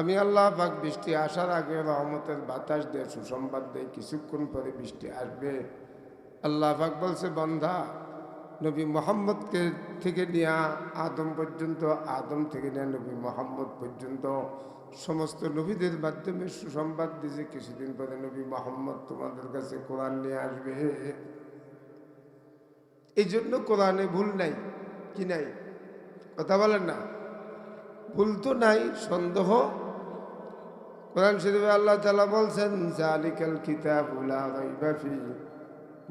আমি আল্লাহ পাক বৃষ্টি আসার আগে রহমতের বাতাস দিয়ে, সুসংবাদ দেয় কিছুক্ষণ পরে বৃষ্টি আসবে। আল্লাহ পাক বলছে বন্ধা নবী মোহাম্মদকে থেকে নিয়ে আদম পর্যন্ত, আদম থেকে নিয়ে নবী মোহাম্মদ পর্যন্ত সমস্ত নবীদের মাধ্যমে সুসংবাদ দিয়েছে। কিছুদিন পরে নবী মোহাম্মদ তোমাদের কাছে কোরআন নিয়ে আসবে। এই জন্য কোরআনে ভুল নাই, কি নাই? কথা বলেন না। ভুল তো নাই, সন্দেহ কোরআন শরীফে আল্লাহ তালা বলছেন, জালিকাল কিতাব উলা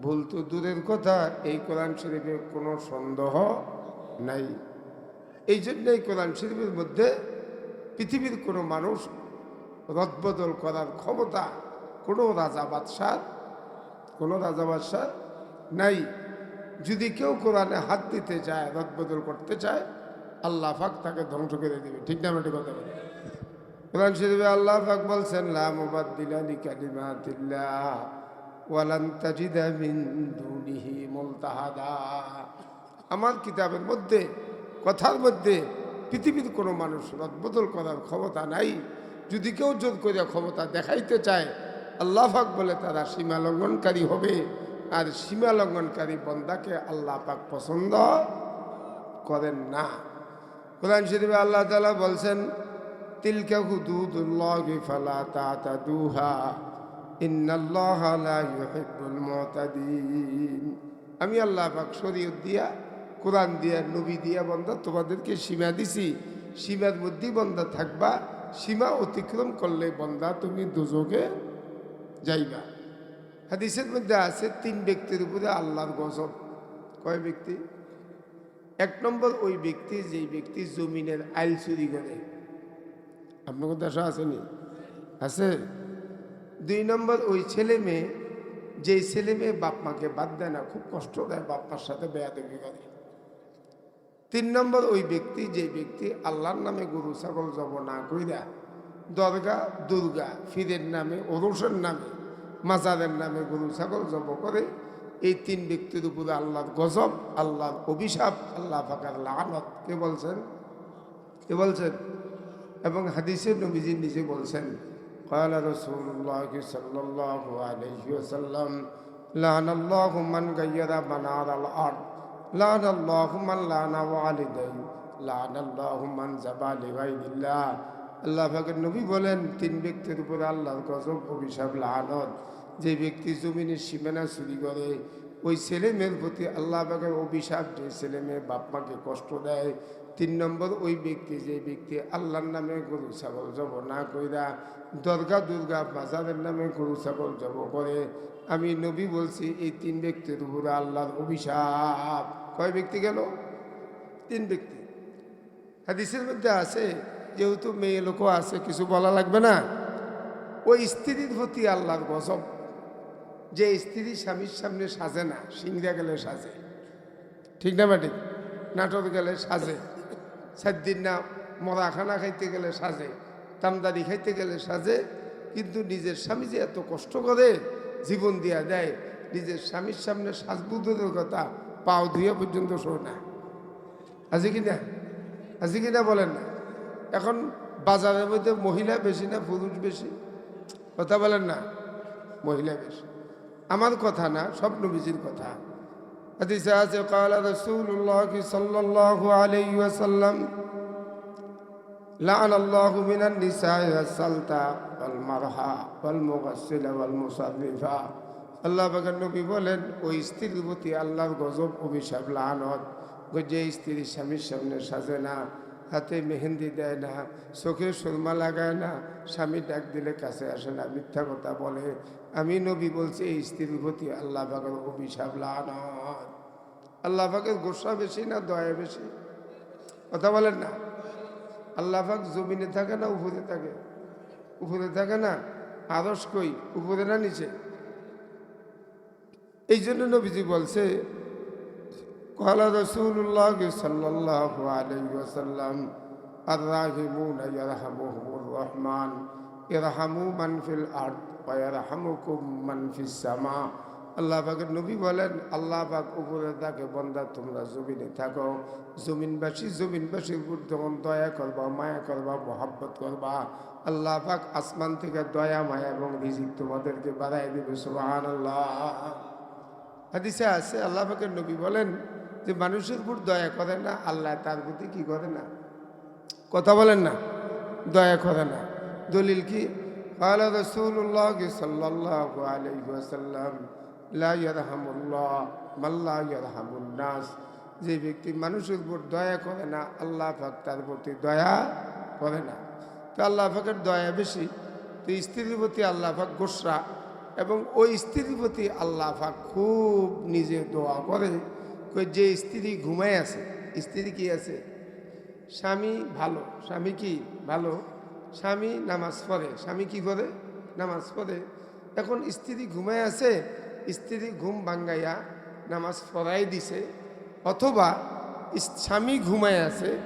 ভুল তো দূরের কথা, এই কোরআন শরীফে কোনো সন্দেহ নাই। এই জন্যই কোরআন শরীফের মধ্যে পৃথিবীর কোনো মানুষ রদবদল করার ক্ষমতা কোনো রাজা বাদশার, কোনো রাজা বাদশার নাই। যদি কেউ কোরআনে হাত দিতে চায়, রদবদল করতে চায়, আল্লাহ ফাক তাকে ধ্বংস করে দিবে। ঠিক না মেটে কথা বলে কোরআন শরীফে আল্লাহ পাক বলছেন মুলতাহাদা। আমার কিতাবের মধ্যে, কথার মধ্যে পৃথিবীর কোনো মানুষ রদবদল করার ক্ষমতা নাই। যদি কেউ জোর করে ক্ষমতা দেখাইতে চায়, আল্লাহ পাক বলে তারা সীমা লঙ্ঘনকারী হবে। আর সীমা লঙ্ঘনকারী বন্দাকে আল্লাহ পাক পছন্দ করেন না। কোরআন শরীফে আল্লাহ তালা বলছেন তিলকা হুদুদুল্লাহ ফালা তাতাদুহা। ইন্নাল্লাহ লা ইউহিব্বুল মুতাদিন। আমি আল্লাহ পাক শরীয়ত দিয়া, কোরআন দিয়া, নবী দিয়া বন্ধা তোমাদেরকে সীমা দিছি। সীমার মধ্যেই বন্ধা থাকবা, সীমা অতিক্রম করলে বন্ধা তুমি দুযোগে যাইবা। হাদিসের মধ্যে আছে, তিন ব্যক্তির উপরে আল্লাহর গজব। কয় ব্যক্তি? এক নম্বর ওই ব্যক্তি, যেই ব্যক্তি জমিনের আইল চুরি করে। আপনার দেশে আসেনি? আছে? দুই নম্বর, ওই ছেলে মেয়ে, যেই ছেলে মেয়ে বাপ মাকে বাদ দেয় না, খুব কষ্ট দেয় বাপ মার সাথে বেয়াদবি করে তিন নম্বর, ওই ব্যক্তি যে ব্যক্তি আল্লাহর নামে গরু, ছাগল জব না কইরা দরগা, দুর্গা ফিরের নামে, ওরসের নামে, মাজারের নামে গরু, ছাগল জব করে, এই তিন ব্যক্তির উপরে আল্লাহর গজব, আল্লাহর অভিশাপ, আল্লাহ ফাঁকার লানত। কে বলছেন? কে বলছেন? এবং হাদিসের নবীজি নিজে বলছেন قال رسول الله صلى الله عليه وسلم لعن الله من غير منار الأرض لعن الله من لعن والديه لعن الله من ذبح لغير الله আল্লাহ পাকের নবী বলেন তিন ব্যক্তির উপরে আল্লাহর গজব অভিশাপ লানত যে ব্যক্তি জমিনের সীমানা চুরি করে ওই ছেলে মেয়ের প্রতি আল্লাহ পাকের অভিশাপ যে ছেলে মেয়ে বাপ মাকে কষ্ট দেয় তিন নম্বর ওই ব্যক্তি, যে ব্যক্তি আল্লাহর নামে গরু, ছাগল জব না কইরা দর্গা দুর্গা বাজারের নামে গরু, ছাগল জব করে। আমি নবী বলছি, এই তিন ব্যক্তির উপরে আল্লাহর অভিশাপ। কয় ব্যক্তি গেল? তিন ব্যক্তি। হাদিসের মধ্যে আছে, যেহেতু মেয়ে লোকও আছে, কিছু বলা লাগবে না। ওই স্ত্রীর প্রতি আল্লাহর গজব। যে স্ত্রী স্বামীর সামনে সাজে না, সিংড়া গেলে সাজে। ঠিক না ম্যাটিক নাটক গেলে সাজে। সাত না মরা খানা খাইতে গেলে সাজে তামদারি খাইতে গেলে সাজে, কিন্তু নিজের স্বামী যে এত কষ্ট করে জীবন দিয়া দেয়, নিজের স্বামীর সামনে সাজবুদের কথা পাও ধুয়ে পর্যন্ত শোয় না। আছে কি না? কি না বলেন না? এখন বাজারের মধ্যে মহিলা বেশি না, পুরুষ বেশি? কথা বলেন না? মহিলা বেশি। আমার কথা না, সব কথা। হাদিসে আছে قال رسول الله صلى الله عليه وسلم لعن الله من النساء السلطة والمرحى والمغسل والمصرفة আল্লাহ বাগান নবী বলেন ওই স্ত্রীর প্রতি আল্লাহর গজব অভিশাপ লানত যে স্ত্রী স্বামীর সামনে সাজে না হাতে মেহেন্দি দেয় না চোখে সুরমা লাগায় না স্বামী ডাক দিলে কাছে আসে না মিথ্যা কথা বলে আমি নবী বলছি, এই স্ত্রীর প্রতি আল্লাহ পাকের অভিশাপ লানত। আল্লাহ পাকের গোসা বেশি না, দয়া বেশি? কথা বলেন না। আল্লাহ পাক জমিনে থাকে না উপরে থাকে? উপরে থাকে না? আদর্শ কই? উপরে না নিচে? এই জন্য নবীজি বলছে, কলা রসুল্লাহ সাল্লাহ আলাইসাল্লাম আর রাহিমুন রহমান ইরহামু মানফিল আর্ট সামা। আল্লাহ পাকের নবী বলেন, আল্লাহ পাক উপরে তাকে বন্দা, তোমরা জমিনে থাকো। জমিনবাসী জমিনবাসীর উপর যখন দয়া করবা, মায়া করবা, মোহাব্বত করবা, আল্লাহ পাক আসমান থেকে দয়া, মায়া এবং রিজিক তোমাদেরকে বাড়াই দেবে সুবাহান আল্লাহ হাদিসে আছে, আল্লাহ পাকের নবী বলেন যে, মানুষের উপর দয়া করে না, আল্লাহ তার প্রতি কী করে না? কথা বলেন না, দয়া করে না। দলিল কি? قال رسول الله صلى الله عليه وسلم لا يرحم الله من لا يرحم الناس যে ব্যক্তি মানুষের উপর দয়া করে না আল্লাহ পাক তার প্রতি দয়া করে না তো আল্লাহ পাকের দয়া বেশি তো স্ত্রীর প্রতি আল্লাহ পাক গোসরা এবং ওই স্ত্রীর প্রতি আল্লাহ পাক খুব নিজে দোয়া করে কই যে স্ত্রী ঘুমায় আছে স্ত্রী কি আছে স্বামী ভালো স্বামী কি ভালো স্বামী নামাজ পড়ে। স্বামী কি করে? নামাজ পড়ে। এখন স্ত্রী ঘুমায় আছে, স্ত্রী ঘুম ভাঙ্গাইয়া নামাজ পড়াই দিছে। অথবা স্বামী ঘুমায় আছে,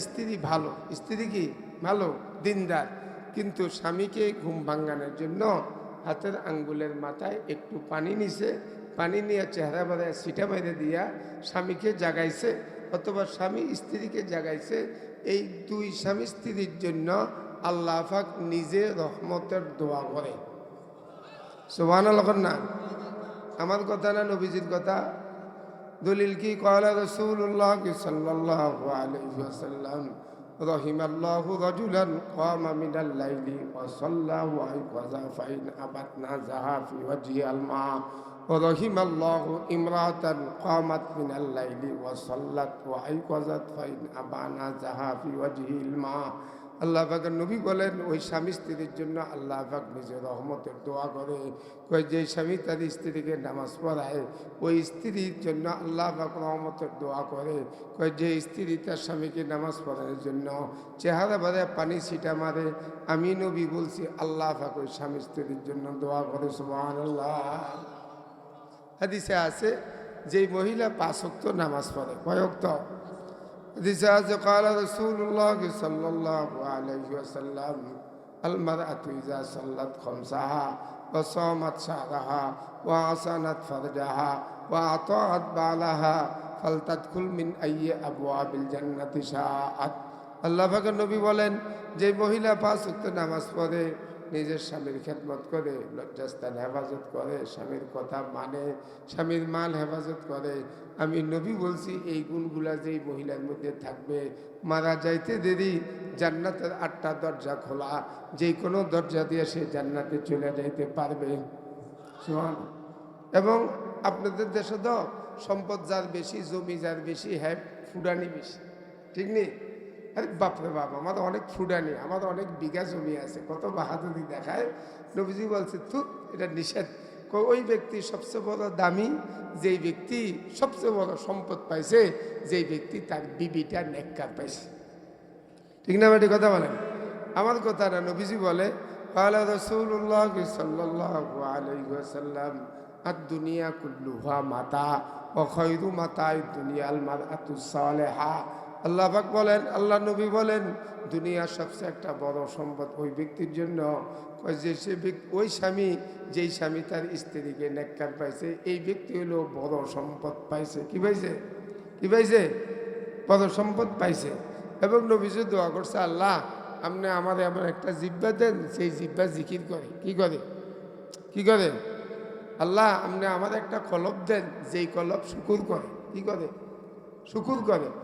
স্ত্রী ভালো। স্ত্রী কি? ভালো, দিনদার। কিন্তু স্বামীকে ঘুম ভাঙ্গানোর জন্য হাতের আঙ্গুলের মাথায় একটু পানি নিছে। পানি নিয়ে চেহারা বাঁধায়, সিটা বাইরে দিয়া স্বামীকে জাগাইছে। অথবা স্বামী স্ত্রীকে জাগাইছে। এই দুই স্বামী স্ত্রীর জন্য আল্লাহ পাক নিজে রহমতের দোয়া করে সোহান না আমার কথা না নবীজির কথা দলিল কি কয়লা রসুল্লাহ সাল্লাল্লাহু আলাইহি ওয়াসাল্লাম رحم الله رجلا قام من الليل وصلى وأيقظ فإن أبتنا زها في وجه الماء ورحم الله امرأة قامت من الليل وصلت وأيقظت فإن أبانا زها في وجه الماء আল্লাহ পাকের নবী বলেন, ওই স্বামী স্ত্রীর জন্য আল্লাহ পাক নিজের রহমতের দোয়া করে। কই যে স্বামী তার স্ত্রীকে নামাজ পড়ায়, ওই স্ত্রীর জন্য আল্লাহ পাক রহমতের দোয়া করে। কই যে স্ত্রী তার স্বামীকে নামাজ পড়ানোর জন্য চেহারা বাদে পানি ছিটা মারে, আমি নবী বলছি আল্লাহ পাক ওই স্বামী স্ত্রীর জন্য দোয়া করে সুবহান আল্লাহ হাদিসে আছে, যেই মহিলা পাঁচক্ত নামাজ পড়ে কয়ক্ত হাদিসে আছে قال رسول الله صلى الله عليه وسلم المرأة إذا صلت خمسها وصامت شهرها وأحسنت فرجها وأطاعت بعلها فلتدخل من أي أبواب الجنة شاءت আল্লাহ পাকের নবী বলেন যে মহিলা পাঁচ উক্ত নামাজ পড়ে নিজের স্বামীর খেদমত করে লজ্জাস্থান হেফাজত করে স্বামীর কথা মানে স্বামীর মাল হেফাজত করে আমি নবী বলছি, এই গুণগুলা যেই মহিলার মধ্যে থাকবে, মারা যাইতে দেরি, জান্নাতের আটটা দরজা খোলা, যে কোনো দরজা দিয়ে সে জান্নাতে চলে যাইতে পারবে। এবং আপনাদের দেশে তো সম্পদ যার বেশি, জমি যার বেশি হ্যাঁ ফুডানি বেশি, ঠিক নেই? আরে বাপরে বাপ আমার অনেক ফুডানি আমার অনেক বিঘা জমি আছে, কত বাহাদুরি দেখায়। নবীজি বলছে থুক এটা নিষেধ। ওই ব্যক্তি সবচেয়ে বড় দামি যেই ব্যক্তি সবচেয়ে বড় সম্পদ পাইছে যেই ব্যক্তি তার বিবিটা নেককার পাইছে ঠিক না বেটি কথা বলেন আমার কথা না নবীজি বলে قال رسول الله صلى الله عليه وسلم الدنيا كلها متاع وخير متاع الدنيا المرأة الصالحة আল্লাহ পাক বলেন, আল্লাহ নবী বলেন, দুনিয়ার সবচেয়ে একটা বড় সম্পদ ওই ব্যক্তির জন্য। যে সে ওই স্বামী, যেই স্বামী তার স্ত্রীকে নেককার পাইছে, এই ব্যক্তি হলো বড় সম্পদ পাইছে। কি পাইছে? কি পাইছে? বড় সম্পদ পাইছে। এবং নবীজি দোয়া করছে, আল্লাহ, আপনি আমার এমন একটা জিব্বা দেন, সেই জিব্বা জিকির করে। কি করে? কি করে? আল্লাহ, আপনি আমার একটা কলব দেন, যেই কলব শুকুর করে। কি করে? শুকুর করে।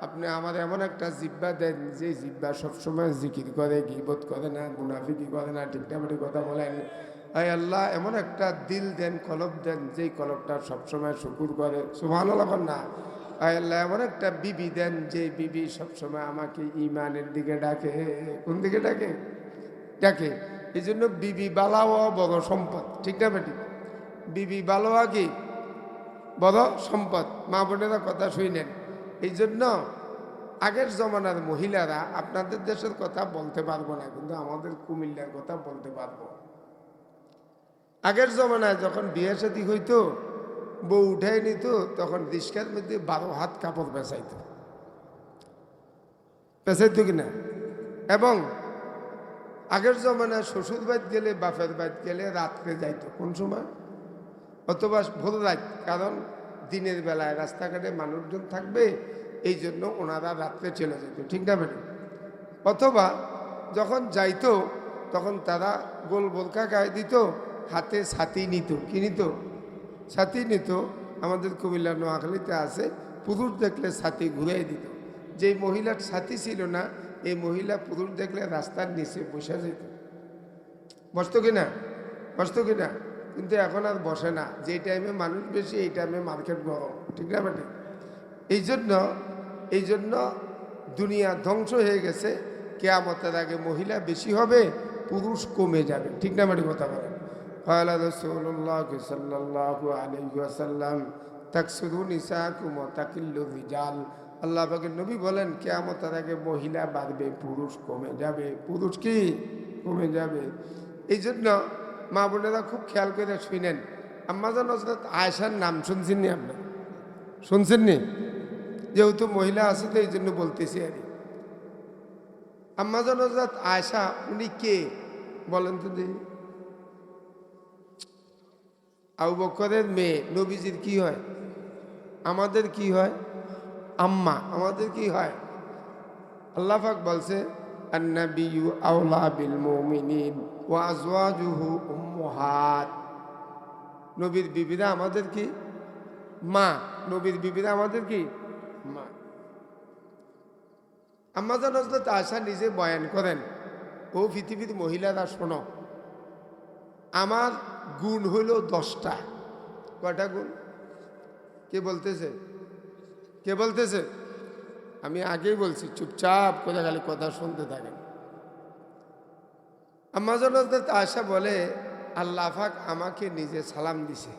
আপনি আমার এমন একটা জিব্বা দেন যে জিব্বা সবসময় জিকির করে, গিবত করে না মুনাফিকি করে না ঠিকঠাক কথা বলেন আয় আল্লাহ, এমন একটা দিল দেন, কলব দেন, যেই কলবটা সবসময় শুকুর করে। সুভান না। আয় আল্লাহ, এমন একটা বিবি দেন যে বিবি সবসময় আমাকে ইমানের দিকে ডাকে। কোন দিকে ডাকে? ডাকে। এই জন্য বিবি বালাওয়া বড় সম্পদ ঠিক। না বেটি বিবি বালোয়া কি? বড় সম্পদ। মা বোনেরা কথা শুনেন। এই জন্য আগের জমানার মহিলারা আপনাদের দেশের কথা বলতে পারব না, কিন্তু আমাদের কুমিল্লার কথা বলতে পারব। আগের জমানায় যখন বিয়ে সাথী হইতো, বউ উঠাই নিত, তখন রিস্কার মধ্যে বারো হাত কাপড় পেঁচাইতো। পেঁচাইতো কিনা? এবং আগের জমানায় শ্বশুর বাড়ি গেলে, বাপের বাড়ি গেলে রাত্রে যাইতো। কোন সময়? অথবা ভোর রাত, কারণ দিনের বেলায় রাস্তাঘাটে মানুষজন থাকবে এই জন্য ওনারা রাত্রে চলে যেত, ঠিক না ম্যাডাম? অথবা যখন যাইতো, তখন তারা গোল বোলকা গায়ে দিত, হাতে ছাতি নিত, কি নিত? ছাতি নিত, আমাদের কুমিল্লা নোয়াখালীতে আছে, পুরুষ দেখলে ছাতি ঘুরাই দিত। যেই মহিলার ছাতি ছিল না, এই মহিলা পুরুষ দেখলে রাস্তার নিচে বসে যেত। বসতো কিনা বসতো কিনা কিন্তু এখন আর বসে না যে টাইমে মানুষ বেশি এই টাইমে মার্কেট গরম ঠিক না বেটে এই জন্য এই জন্য দুনিয়া ধ্বংস হয়ে গেছে কেয়ামতের আগে মহিলা বেশি হবে পুরুষ কমে যাবে ঠিক না বেটে কথা বলেন قال رسول الله صلى الله عليه وسلم تكسر نساءكم وتقل الرجال আল্লাহ পাকের নবী বলেন কেয়ামতের আগে মহিলা বাড়বে পুরুষ কমে যাবে পুরুষ কি কমে যাবে এই জন্য মা বোনেরা খুব খেয়াল করে শুনেন। আম্মাজান হজরত আয়সার নাম শুনছেন নি আপনি? শুনছেন নি? যেহেতু মহিলা আছে তো এই জন্য বলতেছি আর আম্মাজান হজরত আয়সা উনি কে? বলেন তো দেখি। আবু বকরের মেয়ে, নবীজির কি হয়? আমাদের কি হয়? আম্মা, আমাদের কি হয়? আল্লাহ পাক বলছে আন্নাবিয়ু আওলা বিল মুমিনিন। উম্মাহাত। নবীর বিবিরা আমাদের কি? মা। নবীর বিবিরা আমাদের কি? মা। আম্মাজান হজরত আশা নিজে বয়ান করেন, ও পৃথিবীর মহিলারা, শোনো, আমার গুণ হইল দশটা। কয়টা গুণ? কে বলতেছে? কে বলতেছে? আমি আগেই বলছি, চুপচাপ করে খালি কথা শুনতে থাকেন। আমাজন আশা বলে, আল্লাহ পাক আমাকে নিজে সালাম দিছে।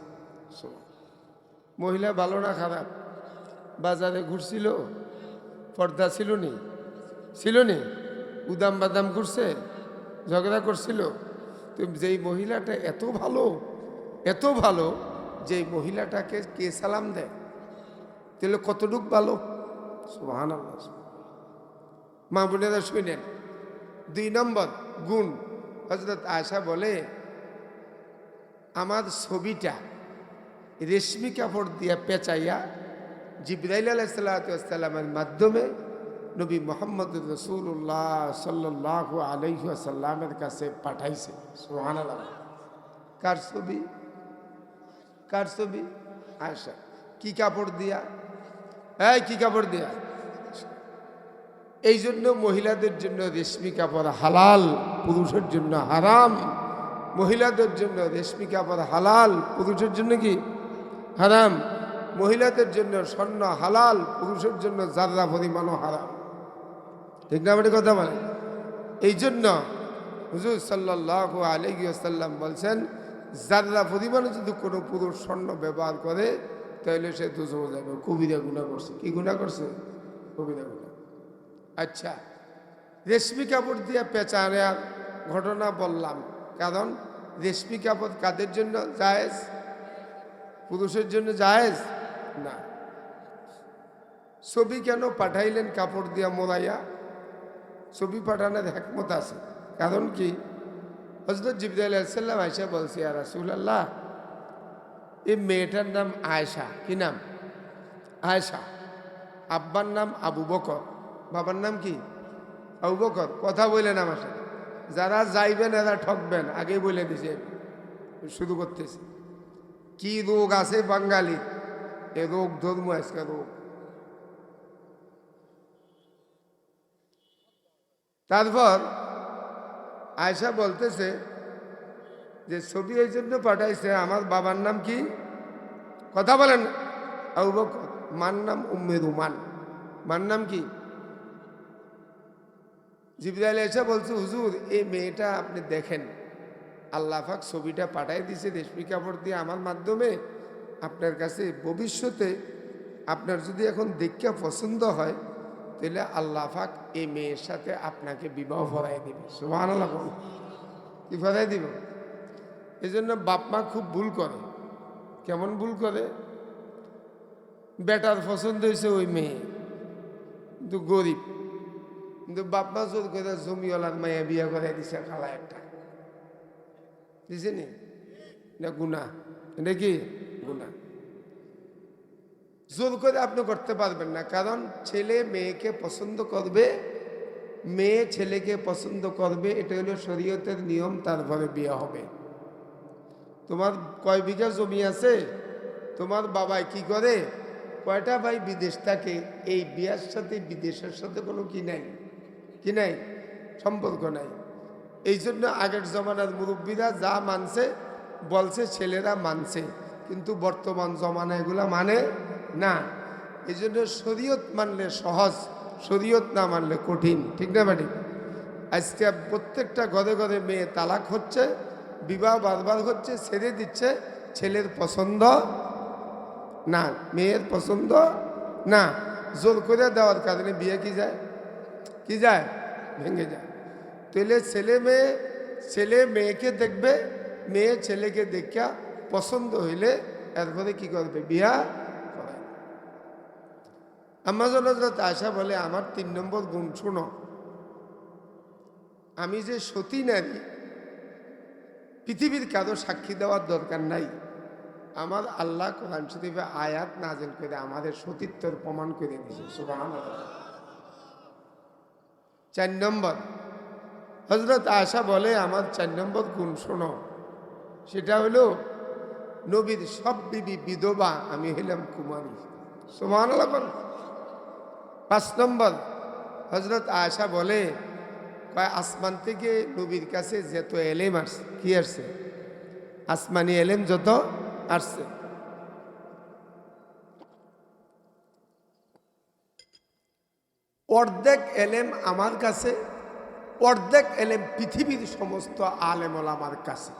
মহিলা ভালো না খারাপ? বাজারে ঘুরছিল, পর্দা ছিল নি? ছিল নি? উদাম বাদাম ঘুরছে, ঝগড়া করছিল। তো যেই মহিলাটা এত ভালো এত ভালো যে মহিলাটাকে কে সালাম দেয়? তাহলে কতটুক ভালো? সুহান মা বোনেরা শুনেন, দুই নম্বর, গুণ। হজরত আয়সা বলে, আমার ছবিটা রেশমি কাপড় দিয়া পেঁচাইয়া জিব্রাইল আলাইসাল্লামের মাধ্যমে নবী মোহাম্মদ রসুল্লাহ সাল্লাহ আলহ্লামের কাছে পাঠাইছে। সোহান কার ছবি? কার ছবি? আয়সা কি কাপড় দিয়া? হ্যাঁ কি কাপড় দিয়া? এই জন্য মহিলাদের জন্য রেশমি কাপড় হালাল। পুরুষের জন্য হারাম, মহিলাদের জন্য রেশমি কাপড় হালাল, পুরুষের জন্য কি হারাম? মহিলাদের জন্য স্বর্ণ হালাল, পুরুষের জন্য জাররা পরিমাণও হারাম। ঠিক না আমাদের কথা বলে এই জন্য হুজুর সাল্লাহ আলহিসাল্লাম বলছেন জাররা পরিমাণে যদি কোনো পুরুষ স্বর্ণ ব্যবহার করে, তাহলে সে দুশো যাবে কবিরা গুণা করছে। কি গুণা করছে? কবিরা গুণা আচ্ছা। রেশমি কাপড় দিয়ে পেঁচানোর ঘটনা বললাম। কারণ রেশমি কাপড় কাদের জন্য জায়েজ? পুরুষের জন্য জায়েজ? না। ছবি কেন পাঠাইলেন কাপড় দিয়া মোড়াইয়া ছবি পাঠানোর একমত আছে। কারণ কি? হজরত জিবদ আলাইসাল্লাম আয়সা বলছি আর রাসুল্লাহ এই মেয়েটার নাম আয়সা কি নাম? আয়সা আব্বার নাম আবু বকর। বাবার নাম কি? আবু বকর কথা বললেন আমার সাথে। যারা যাইবেন, এরা ঠকবেন আগে বলে দিছে। শুরু করতেছে। কি রোগ আছে বাঙালি? এ রোগ ধর্ম, আজকে রোগ। তারপর আয়সা বলতেছে যে, ছবি এই জন্য পাঠাইছে, আমার বাবার নাম কি? কথা বলেন আবু মার নাম উম্মে রুমান। মার নাম কি? জিবরাইল এসে বলছে, হুজুর, এই মেয়েটা আপনি দেখেন। আল্লাহ পাক ছবিটা পাঠাই দিছে রেশমি কাপড় দিয়ে আমার মাধ্যমে। আপনার কাছে ভবিষ্যতে আপনার যদি এখন দেখা পছন্দ হয়, তাহলে আল্লাহ পাক এই মেয়ের সাথে আপনাকে বিবাহ ভরাই দিবে। আল্লাহ কি ভরাই দিব? এই জন্য বাপ মা খুব ভুল করে। কেমন ভুল করে? বেটার পছন্দ হয়েছে ওই মেয়ে। কিন্তু গরিব। কিন্তু বাপ মা জোর করে জমিওয়ালার মায়া বিয়া করে দিছে, খালা একটা। দিছে নি? না গুণা এটা কি? গুণা জোর করে আপনি করতে পারবেন না, কারণ ছেলে মেয়েকে পছন্দ করবে, মেয়ে ছেলেকে পছন্দ করবে, এটা হলো শরীয়তের নিয়ম, তারপরে বিয়ে হবে। তোমার কয় বিঘা জমি আছে? তোমার বাবাই কি করে? কয়টা ভাই বিদেশ থাকে? এই বিয়ার সাথে, বিদেশের সাথে কোনো কি নাই? কি নাই? সম্পর্ক নাই। এই জন্য আগের জমানার মুরব্বীরা যা মানছে, বলছে ছেলেরা মানছে, কিন্তু বর্তমান জমানা এগুলা মানে না। এই জন্য শরীয়ত মানলে সহজ, শরীয়ত না মানলে কঠিন, ঠিক না ম্যাডাম? আজকে প্রত্যেকটা ঘরে ঘরে মেয়ে তালাক হচ্ছে, বিবাহ বারবার হচ্ছে, ছেড়ে দিচ্ছে, ছেলের পছন্দ না, মেয়ের পছন্দ না। জোর করে দেওয়ার কারণে বিয়ে কি যায়? কি যায়? ভেঙে যায়। তাহলে ছেলে মেয়ে, ছেলে মেয়েকে দেখবে, মেয়ে ছেলেকে দেখা পছন্দ হইলে এরপরে কি করবে? বিয়া আমাজন আশা বলে, আমার তিন নম্বর গুণ শোনো। আমি যে সতী নারী, পৃথিবীর কারও সাক্ষী দেওয়ার দরকার নাই। আমার আল্লাহ কোরআন শরীফে আয়াত নাজেল করে আমাদের সতীত্বের প্রমাণ করে দিয়েছে। সুবহানাল্লাহ। চার নম্বর। হজরত আশা বলে, আমার চার নম্বর গুণ শোনো। সেটা হলো, নবীর সব বিবি বিধবা আমি হইলাম কুমারী। সমান পাঁচ নম্বর হজরত আশা বলে, কয়, আসমান থেকে নবীর কাছে যত এলেম আসছে কি আসছে? আসমানি এলেম যত আসছে। অর্ধেক এলেম আমার কাছে, অর্ধেক এলেম পৃথিবীর সমস্ত আলেমল আমার কাছে।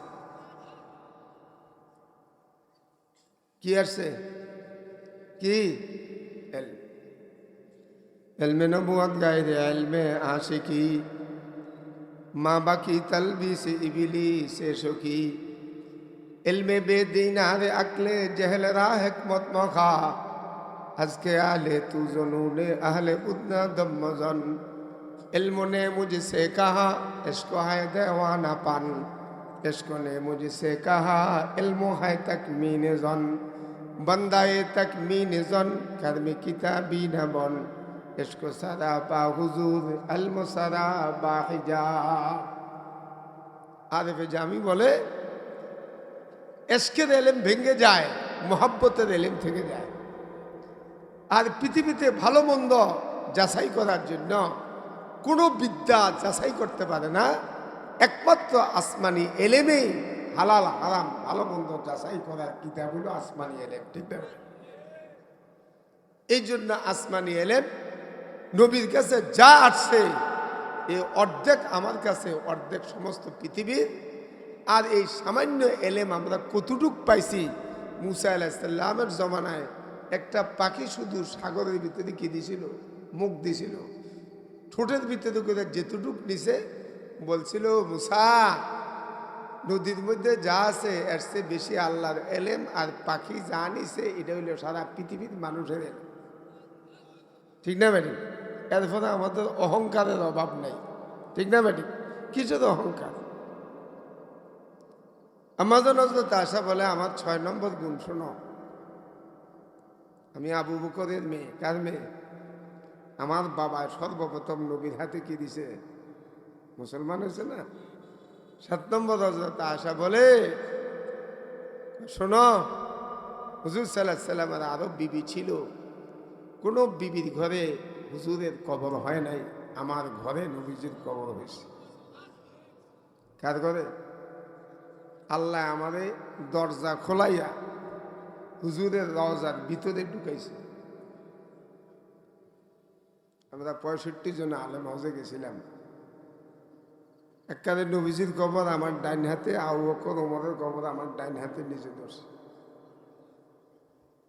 কি আসছে? কি? এলম নবুয়াত গায়রে, এলমে আশিকি, মা বাকি তলবি সে ইবিলি সে সখী এলমে বেদিনারে আকলে জহল রা হেকমত মখা। আজকে আলে তু জনুনে আহলে উদনা দম্মজন इल्म ने मुझसे कहा इसको है देवाना पान इसको ने मुझसे कहा इल्म है तकमीन जन बंदाए तकमीन जन कर्म किताबी न बन इसको सरा बा हुजूर अलम सरा बाहिजा আরেফে জামি বলে এসকের এলেম ভেঙে যায় মোহাব্বতের এলেম থেকে যায় আর পৃথিবীতে ভালো মন্দ যাচাই করার জন্য কোনো বিদ্যা যাচাই করতে পারে না। একমাত্র আসমানি এলেমেই হালাল, হারাম, ভালো মন্দ যাচাই করার কিতাব হলো আসমানি এলেম, ঠিক না? এই জন্য আসমানি এলেম নবীর কাছে যা আসছে এই অর্ধেক আমার কাছে, অর্ধেক সমস্ত পৃথিবীর। আর এই সামান্য এলেম আমরা কতটুক পাইছি, মুসা আলাহিসাল্লামের জমানায় একটা পাখি শুধু সাগরের ভিতরে কি দিছিল? মুখ দিছিল। ঠোঁটের ভিতরে করে যেতুটুক নিছে, বলছিল, মুসা, নদীর মধ্যে যা আছে, এর চেয়ে বেশি আল্লাহর এলেম আর পাখি যা নিছে, এটা হইল সারা পৃথিবীর মানুষের ঠিক না ম্যাডাম? এর ফলে আমাদের অহংকারের অভাব নেই। ঠিক না ম্যাডাম? কিছুর অহংকার? আমাদের নজরত আশা বলে, আমার ছয় নম্বর গুণ শোনো। আমি আবু বকরের মেয়ে, কার মেয়ে? আমার বাবা সর্বপ্রথম নবীর হাতে কি দিছে? মুসলমান হয়েছে না? সাত নম্বর হজরত আশা বলে, শোনো, হুজুর সাল্লাহ সাল্লামের আরও বিবি ছিল। কোনো বিবির ঘরে হুজুরের কবর হয় নাই, আমার ঘরে নবীজির কবর হয়েছে। কার ঘরে? আল্লাহ আমারে দরজা খোলাইয়া হুজুরের রওজার ভিতরে ঢুকাইছে। আমরা পঁয়ষট্টি জন আলেম হজে গেছিলাম। এককালে নবীজির কবর আমার ডাইন হাতে আউ বকর ওমরের কবর আমার ডাইন হাতে নিচে ধরছে।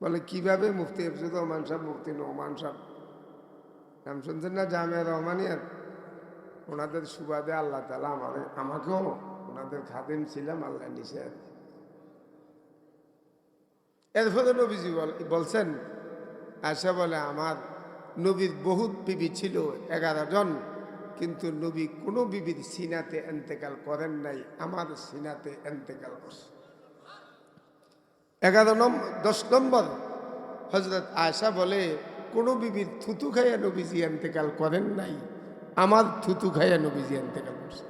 বলে, কীভাবে মুফতি এফজুর রহমান সাহেব, মুফতি নোমান সাহেব? নাম শুনছেন না, জামিয়া রহমানিয়ার? ওনাদের সুবাদে আল্লাহ তালা আমাদের আমাকেও ওনাদের খাদেম ছিলাম, আল্লাহ নিষেধ। এর ফলে নবীজি বলছেন আশা বলে, আমার নবীর বহুত বিবি ছিল, এগারো জন, কিন্তু নবী কোনো বিবির সিনাতে এন্তেকাল করেন নাই, আমার সিনাতে এন্তেকাল করছে। এগারো নম্বর দশ নম্বর হজরত আয়সা বলে, কোনো বিবির থুতু খাইয়া নবীজি এন্তেকাল করেন নাই, আমার থুতু খাইয়া নবীজি এন্তেকাল করছে।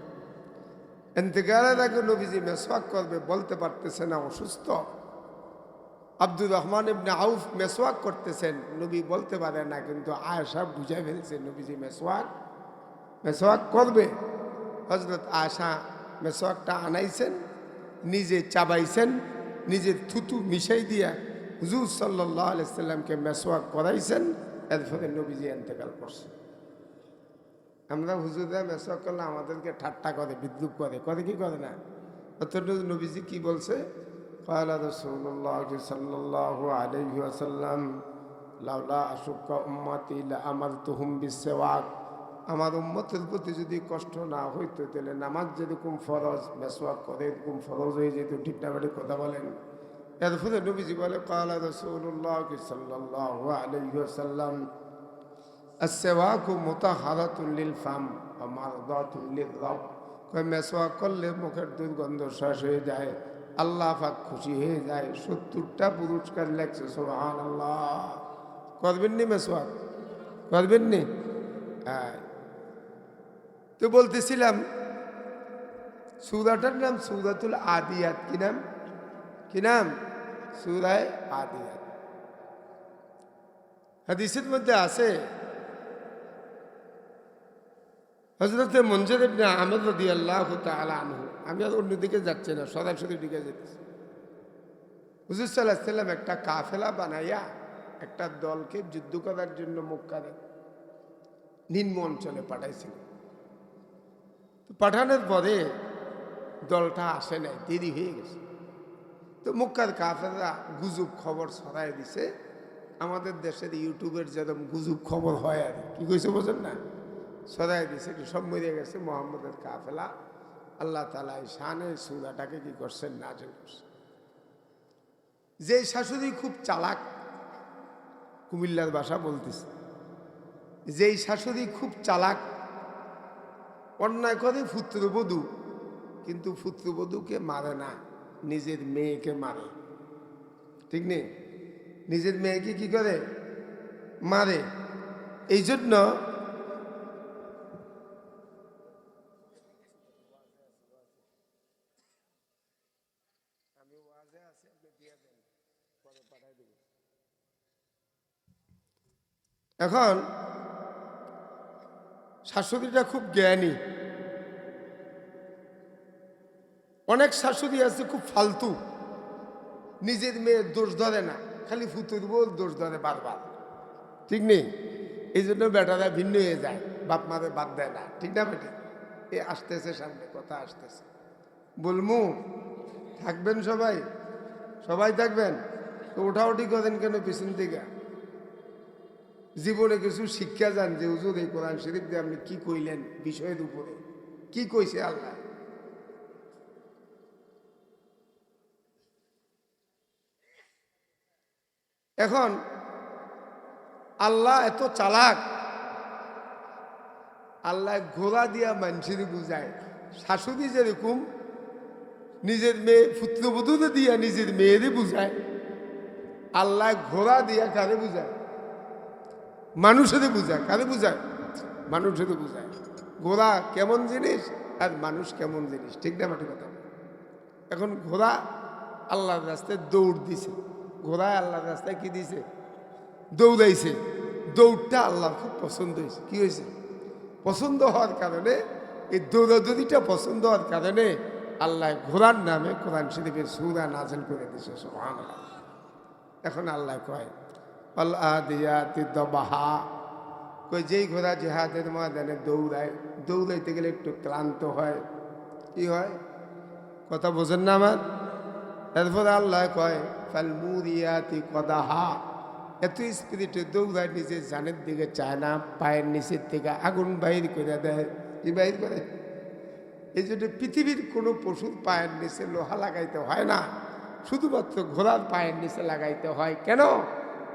এন্তেকালের আগে নবীজি মেসওয়াক করবে, বলতে পারতেছে না, অসুস্থ। আব্দুর রহমান ইবনে আউফ মেসওয়াক করতেছেন। নবী বলতে পারে না, কিন্তু আয়সা বুঝাই ফেলছে নবীজি মেসওয়াক। মেসওয়াক করবে। হজরত আয়সা মেসওয়াকটা আনাইছেন, নিজে চাবাইছেন, নিজের থুতু মিশাই দিয়া হুজুর সাল্লাহ আলাইসাল্লামকে মেসওয়াক করাইছেন, এর ফলে নবীজি এন্তেকাল করছেন আমরা হুজুররা মেসওয়াক করলে আমাদেরকে ঠাট্টা করে, বিদ্রুপ করে। করে কি করে না? অথচ নবীজি কি বলছে? قال رسول الله صلى الله عليه وسلم লাউলা আশুক উম্মতি আমারতুহুম বিসওয়াক আমার উম্মতের প্রতি যদি কষ্ট না হইতো তাহলে নামাজ যেরকম ফরজ মেসওয়াক করে এরকম ফরজ হয়ে যেত ঠিক না বাড়ি কথা বলেন এর ফলে নবীজি বলে কালা রসুল্লাহ সাল্লাহ আলহ্লাম السواك مطهرة للفم ومرضاة للرب কয় মেসওয়াক করলে মুখের দুর্গন্ধ শেষ হয়ে যায় আল্লাহ পাক খুশি হয়ে যায়। সত্তরটা পুরস্কার লেখছে সোহান আল্লাহ করবেন নি মেসওয়াক করবেন নি? হ্যাঁ। তো বলতেছিলাম, সুরাটার নাম সুরাতুল আদিয়াত, কি নাম? কি নাম? সুরায় আদিয়াত। হাদিসের মধ্যে আছে হজরতে মঞ্জুর আহমদ রদি আল্লাহ তাআলা আনহু আমি আর অন্যদিকে যাচ্ছি না সরাসরি দিকে যেতেছি হুজুর সাল্লাহ সাল্লাম একটা কাফেলা বানাইয়া একটা দলকে যুদ্ধ করার জন্য মক্কারে নিম্ন অঞ্চলে পাঠাইছিল। পাঠানোর পরে দলটা আসে নাই, দেরি হয়ে গেছে। তো মক্কার কাফেররা গুজব খবর ছড়াই দিছে। আমাদের দেশের ইউটিউবের যেরকম গুজব খবর হয় আর কি। কইছে বোঝেন না? ছড়াই দিছে সব মরে গেছে, মোহাম্মদের কাফেলা আল্লাহ তালা এই শানে সুরাটাকে কি করছেন? নাজল করছেন। যে শাশুড়ি খুব চালাক, কুমিল্লার ভাষা বলতেছে, যেই শাশুড়ি খুব চালাক, অন্যায় করে পুত্রবধূ, কিন্তু পুত্রবধূকে মারে না, নিজের মেয়েকে মারে। ঠিক নেই? নিজের মেয়েকে কি করে? মারে। এই জন্য এখন শাশুড়িটা খুব জ্ঞানী। অনেক শাশুড়ি আছে খুব ফালতু। নিজের মেয়ের দোষ ধরে না, খালি ফুতুর বল দোষ ধরে বারবার। ঠিক নেই? এই জন্য বেটারা ভিন্ন হয়ে যায়, বাপ মারে বাদ দেয় না। ঠিক না বেটে? এ আসতেছে সামনে, কথা আসতেছে। বলমু, থাকবেন সবাই? সবাই থাকবেন? তো ওঠাউঠি করেন কেন পিছন থেকে জীবনে কিছু শিক্ষা যান যে, হুজুর, এই কোরআন শরীফ দিয়ে আপনি কি কইলেন বিষয়ের উপরে? কি কইছে আল্লাহ? এখন, আল্লাহ এত চালাক, আল্লাহ ঘোড়া দিয়া মানুষের বুঝায়, শাশুড়ি যেরকম নিজের মেয়ে পুত্রবধূতে দিয়া নিজের মেয়েরে বুঝায়, আল্লাহ ঘোড়া দিয়া কারে বুঝায়? মানুষের বুঝায়, কারে বুঝায়? মানুষের বুঝায়। ঘোড়া কেমন জিনিস আর মানুষ কেমন জিনিস, ঠিক না মাটি কথা? এখন ঘোড়া আল্লাহর রাস্তায় দৌড় দিছে। ঘোড়ায় আল্লাহর রাস্তায় কি দিছে? দৌড়াইছে। দৌড়টা আল্লাহ খুব পছন্দ হয়েছে। কি হয়েছে? পছন্দ হওয়ার কারণে, এই দৌড়াদৌড়িটা পছন্দ হওয়ার কারণে আল্লাহ ঘোড়ার নামে কোরআন শরীফের সুরা নাজেল করে দিছে সোহান এখন আল্লাহ কয় আল্লাহ দিয়াতি দবাহা কই যেই ঘোড়া জেহাদের ময়দানে দৌড়ায় দৌড়াইতে গেলে একটু ক্লান্ত হয় কি হয় কথা বোঝেন না আমার এরপরে আল্লাহ কয় ফাল মুরিয়াতি কদাহা এত স্পিরিটে দৌড়ায় নিজে জানের দিকে চায় না পায়ের নিচের থেকে আগুন বাহির করে দেয় কি বাহির করে এই জন্য পৃথিবীর কোনো পশুর পায়ের নিচে লোহা লাগাইতে হয় না শুধুমাত্র ঘোড়ার পায়ের নিচে লাগাইতে হয় কেন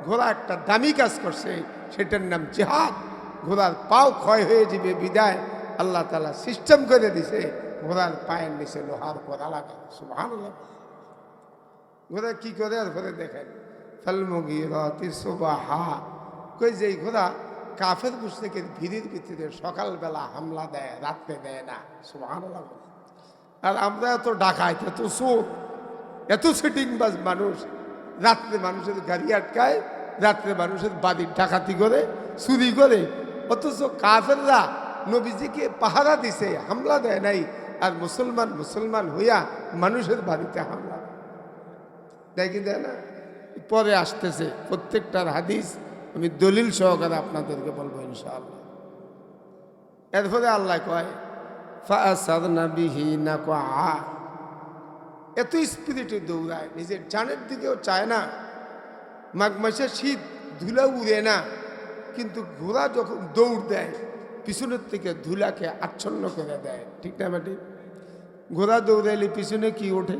ঘোড়া একটা দামি কাজ করছে, সেটার নাম জেহাদ। ঘোড়ার পাও ক্ষয় হয়ে যাবে, বিদায়। আল্লাহ তালা সিস্টেম করে দিছে, ঘোড়ার পায়ের নিচে লোহার ঘোড়া লাগা সুভান ঘোড়া কি করে? আর ঘরে দেখেন। ফালমুগি রতি সুবাহা। কই যে ঘোড়া কাফের মুশরিকের ভিড়ির ভিতরে সকালবেলা হামলা দেয়, রাত্রে দেয় না। সুভান আর আমরা এত ডাকায় এত চোর এত সেটিংবাজ মানুষ। রাত্রে মানুষের গাড়ি আটকায়, রাত্রে মানুষের বাড়ির ডাকাতি করে, চুরি করে। অথচ কাফেররা নবীজিকে পাহারা দিছে, হামলা দেয় নাই, আর মুসলমান মুসলমান হইয়া মানুষের বাড়িতে হামলা দেয়। দেয় না? পরে আসতেছে প্রত্যেকটার হাদিস, আমি দলিল সহকারে আপনাদেরকে বলব ইনশাআল্লাহ। এরপরে আল্লাহ কয় ফাসাদনা বিহি না কয়া এত স্পিরিটে দৌড়ায়, নিজের জানের দিকেও চায় না। মাঘ মাসে শীত ধুলা উড়ে না, কিন্তু ঘোড়া যখন দৌড় দেয়, পিছনের থেকে ধুলাকে আচ্ছন্ন করে দেয়। ঠিক না বেটি? ঘোড়া দৌড়াইলে পিছনে কি ওঠে?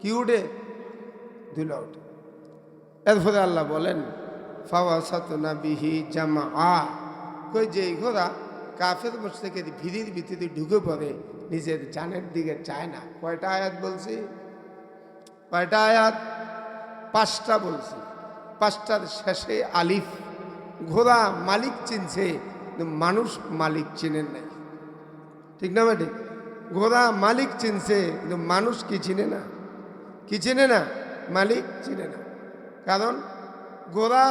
কি ওঠে? ধুলা ওঠে। এরপরে আল্লাহ বলেন ফাওয়া সাতনা বিহি জামা আ কই যে ঘোড়া কাফের থেকে ভিড়ির ভিতরে ঢুকে পড়ে নিজের জানের দিকে চায় না। কয়টা আয়াত বলছি? কয়টা আয়াত? পাঁচটা বলছি। পাঁচটার শেষে আলিফ। ঘোড়া মালিক চিনছে মানুষ মালিক চিনেন নাই। ঠিক না ম্যাডি ঘোড়া মালিক চিনছে, কিন্তু মানুষ কি চিনে না? কি চিনে না? মালিক চিনে না। কারণ ঘোড়া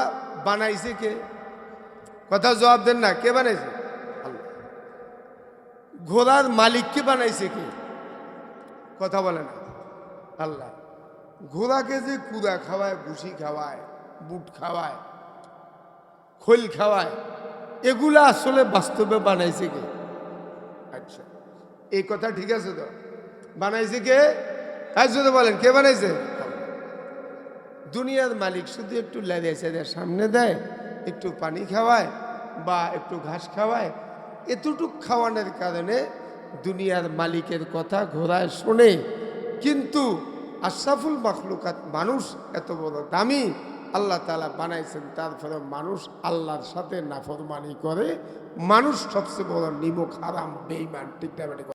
বানাইছে কে? কথা জবাব দেন না। কে বানাইছে? ঘোড়ার মালিককে বানাইছে কে? কথা বলে না। আল্লাহ। ঘোড়াকে যে কুড়া খাওয়ায়, ভুসি খাওয়ায়, বুট খাওয়ায়, খোল খাওয়ায়, এগুলা আসলে বাস্তবে বানাইছে কে? আচ্ছা। এই কথা ঠিক আছে তো? বানাইছে কে? তাই শুধু বলেন, কে বানাইছে? দুনিয়ার মালিক শুধু একটু লেদে সামনে দেয়, একটু পানি খাওয়ায় বা একটু ঘাস খাওয়ায় এতটুক খাওয়ানোর কারণে দুনিয়ার মালিকের কথা ঘোড়ায় শোনে কিন্তু আশরাফুল মখলুকাত মানুষ এত বড় দামি, আল্লাহ তালা বানাইছেন তারপরে মানুষ আল্লাহর সাথে নাফরমানি করে মানুষ সবচেয়ে বড় নিমক হারাম বেইমান ঠিক?